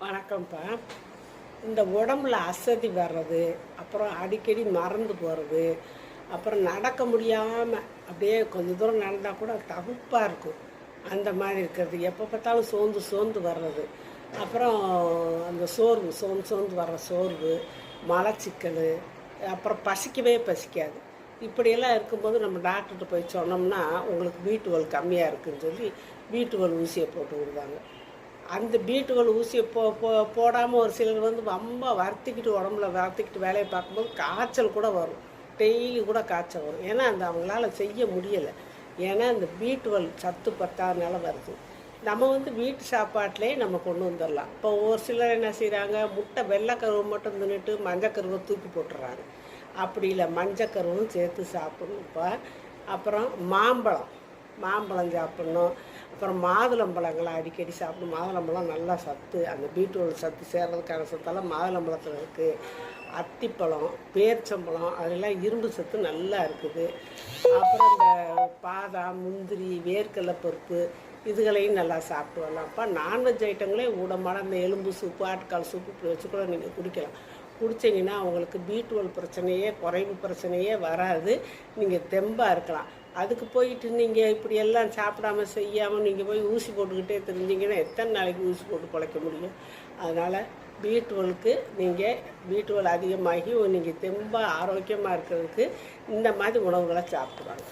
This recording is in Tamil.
வணக்கம்ப்பா. இந்த உடம்புல அசதி வர்றது அப்புறம் அடிக்கடி மறந்து போகிறது அப்புறம் நடக்க முடியாமல் அப்படியே கொஞ்ச தூரம் நடந்தால் கூட தகுப்பாக இருக்கும். அந்த மாதிரி இருக்கிறது. எப்போ பார்த்தாலும் சோர்ந்து சோர்ந்து வர்றது. அப்புறம் அந்த சோர்வு சோர்ந்து சோர்ந்து வர்ற சோர்வு மலச்சிக்கல் அப்புறம் பசிக்கவே பசிக்காது. இப்படியெல்லாம் இருக்கும்போது நம்ம டாக்டர்கிட்ட போய் சொன்னோம்னா உங்களுக்கு பீட்டுவல் கம்மியாக இருக்குன்னு சொல்லி பீட்டுவல் ஊசியை போட்டு விடுவாங்க. அந்த பீட்டுகள் ஊசியை போ போ போடாமல் ஒரு சிலர் வந்து ரொம்ப வறுத்திக்கிட்டு உடம்புல வறுத்திக்கிட்டு வேலையை பார்க்கும்போது காய்ச்சல் கூட வரும். டெய்லி கூட காய்ச்சல் வரும். ஏன்னா அந்த அவங்களால செய்ய முடியலை. ஏன்னா இந்த பீட்டுகள் சத்து பத்தாதனால வருது. நம்ம வந்து வீட்டு சாப்பாட்டிலே நம்ம கொண்டு வந்துடலாம். இப்போ ஒரு சிலர் என்ன செய்கிறாங்க முட்டை வெள்ளைக்கருவை மட்டும் தின்னுட்டு மஞ்சக்கருவை தூக்கி போட்டுறாங்க அப்படி இல்லை மஞ்சக்கருவும் சேர்த்து சாப்பிடணும்ப்பா அப்புறம் மாம்பழம். மாம்பழம் சாப்பிட்ணும். அப்புறம் மாதுளம்பழங்களை அடிக்கடி சாப்பிடும் மாதுளம்பழம் நல்லா சத்து அந்த பீட்ரூட் சத்து சேர்றதுக்கான சத்தெல்லாம் மாதுளம்பழத்தில் இருக்குது அத்திப்பழம் பேர்ச்சம்பழம் அதெல்லாம் இரும்பு சத்து நல்லா இருக்குது. அப்புறம் இந்த பாதாம் முந்திரி வேர்க்கடலை பருப்பு இதுகளையும் நல்லா சாப்பிட்டு வரலாம் அப்போ நான்வெஜ் ஐட்டங்களே ஊடமான இந்த எலும்பு சூப்பு ஆட்டுக்கால் சூப்பு இப்படி வச்சு கூட நீங்கள் குடிக்கலாம். குடிச்சிங்கன்னா பி டுவெல் பிரச்சனையே குறைவு பிரச்சனையே வராது. நீங்கள் தெம்பாக இருக்கலாம். அதுக்கு போயிட்டு நீங்கள் இப்படி எல்லாம் சாப்பிடாம செய்யாமல் நீங்கள் போய் ஊசி போட்டுக்கிட்டே தெரிஞ்சிங்கன்னா எத்தனை நாளைக்கு ஊசி போட்டு குலைக்க முடியும்? அதனால் பீட்ரோலுக்கு நீங்கள் பீட்ரோல் அதிகமாகி நீங்கள் தெம்பாக ஆரோக்கியமாக இருக்கிறதுக்கு இந்த மாதிரி உணவுகளை சாப்பிடுவாங்க